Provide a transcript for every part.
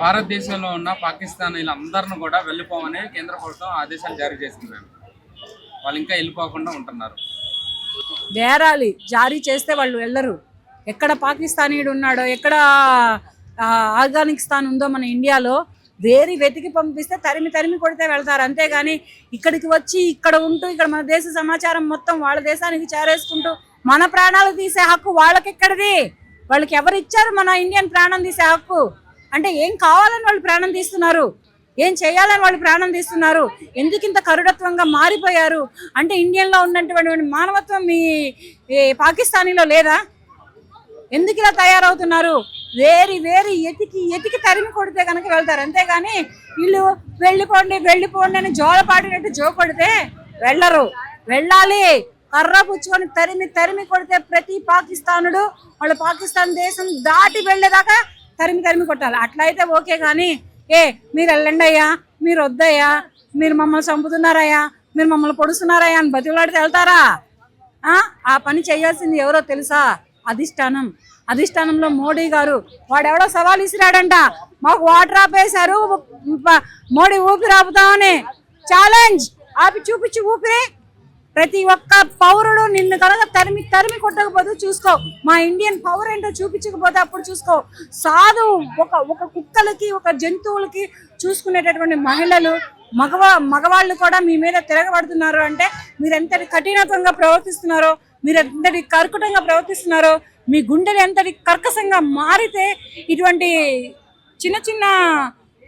భారతదేశంలో ఉన్న పాకిస్తానీలందరిని కూడా వెళ్ళిపోమని కేంద్ర ప్రభుత్వం ఆదేశాలు జారీ చేసింది. మేము వాళ్ళు ఇంకా వెళ్ళిపోకుండా ఉంటున్నారు. నేరాలి జారీ చేస్తే వాళ్ళు వెళ్ళరు. ఎక్కడ పాకిస్తానీయుడు ఉన్నాడో ఎక్కడ ఆఫ్ఘనిస్తాన్ ఉందో మన ఇండియాలో వేరి వెతికి పంపిస్తే తరిమి తరిమి కొడితే వెళ్తారు. అంతేగాని ఇక్కడికి వచ్చి ఇక్కడ ఉంటూ ఇక్కడ మన దేశ సమాచారం మొత్తం వాళ్ళ దేశానికి చేరేసుకుంటూ మన ప్రాణాలు తీసే హక్కు వాళ్ళకి ఎక్కడిది వాళ్ళకి ఎవరు ఇచ్చారు మన ఇండియన్ ప్రాణం తీసే హక్కు? అంటే ఏం కావాలని వాళ్ళు ప్రాణం తీస్తున్నారు? ఏం చేయాలని వాళ్ళు ప్రాణం తీస్తున్నారు? ఎందుకు ఇంత కరుడత్వంగా మారిపోయారు? అంటే ఇండియన్లో ఉన్నటువంటి మానవత్వం మీ పాకిస్తానీలో లేదా? ఎందుకు ఇలా తయారవుతున్నారు? వేరి వేరి ఎతికి ఎతికి తరిమి కొడితే కనుక వెళ్తారు. అంతేగాని వీళ్ళు వెళ్ళిపోండి వెళ్ళిపోండి అని జోల పాడినట్టు జో కొడితే వెళ్ళరు. వెళ్ళాలి. కర్ర పుచ్చుకొని తరిమి తరిమి కొడితే ప్రతి పాకిస్తానుడు వాళ్ళు పాకిస్తాన్ దేశం దాటి వెళ్ళేదాకా తరిమి తరిమి కొట్టాలి. అట్లయితే ఓకే కానీ ఏ మీరు వెళ్ళండి అయ్యా మీరు వద్దయ్యా మీరు మమ్మల్ని చంపుతున్నారయ్యా మీరు మమ్మల్ని పొడుస్తున్నారయ్యా అని బతిలాడితే వెళ్తారా? ఆ? పని చేయాల్సింది ఎవరో తెలుసా? అధిష్టానం. అధిష్టానంలో మోడీ గారు. వాడెవడో సవాల్ ఇసిరాడంట మాకు వాటర్ ఆపేశారు. మోడీ ఊపిరి ఆపుతామని. ఛాలెంజ్ ఆపి చూపించి ఊపిరి. ప్రతి ఒక్క పౌరుడు నిన్ను కనుక తరిమి తరిమి కొట్టకపోతే చూసుకో. మా ఇండియన్ పవర్ ఏంటో చూపించకపోతే అప్పుడు చూసుకో. సాధు ఒక ఒక కుక్కలకి ఒక జంతువులకి చూసుకునేటటువంటి మహిళలు మగవా మగవాళ్ళు కూడా మీ మీద తిరగబడుతున్నారు అంటే మీరు ఎంతటి కఠినత్వంగా ప్రవర్తిస్తున్నారో మీరు ఎంతటి కర్కటంగా ప్రవర్తిస్తున్నారో మీ గుండెలు ఎంతటి కర్కశంగా మారితే ఇటువంటి చిన్న చిన్న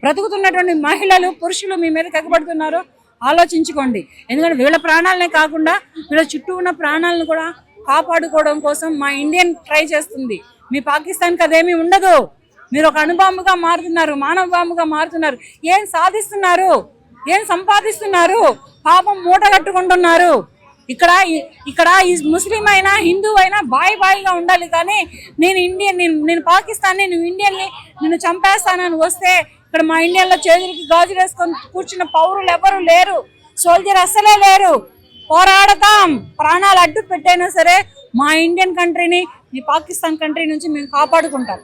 బ్రతుకుతున్నటువంటి మహిళలు పురుషులు మీ మీద కగ్గబడుతున్నారో ఆలోచించుకోండి. ఎందుకంటే వీళ్ళ ప్రాణాలనే కాకుండా వీళ్ళ చుట్టూ ఉన్న ప్రాణాలను కూడా కాపాడుకోవడం కోసం మా ఇండియన్ ట్రై చేస్తుంది. మీ పాకిస్తాన్కి అదేమీ ఉండదు. మీరు ఒక అణుబాంబుగా మారుతున్నారు మానవ బాంబుగా మారుతున్నారు. ఏం సాధిస్తున్నారు? ఏం సంపాదిస్తున్నారు? పాపం మూట కట్టుకుంటున్నారు. ఇక్కడ ఇక్కడ ఈ ముస్లిం అయినా హిందూ అయినా బాయ్ బాయ్గా ఉండాలి. కానీ నేను ఇండియన్ నేను నేను పాకిస్తాన్ నువ్వు ఇండియన్ని నిన్ను చంపేస్తానని వస్తే ఇక్కడ మా ఇండియన్లో చేతులకి గాజులు వేసుకొని కూర్చున్న పౌరులు ఎవరు లేరు. సోల్జర్ అస్సలే లేరు. పోరాడతాం. ప్రాణాలు అడ్డు పెట్టైనా సరే మా ఇండియన్ కంట్రీని మీ పాకిస్తాన్ కంట్రీ నుంచి మేము కాపాడుకుంటాం.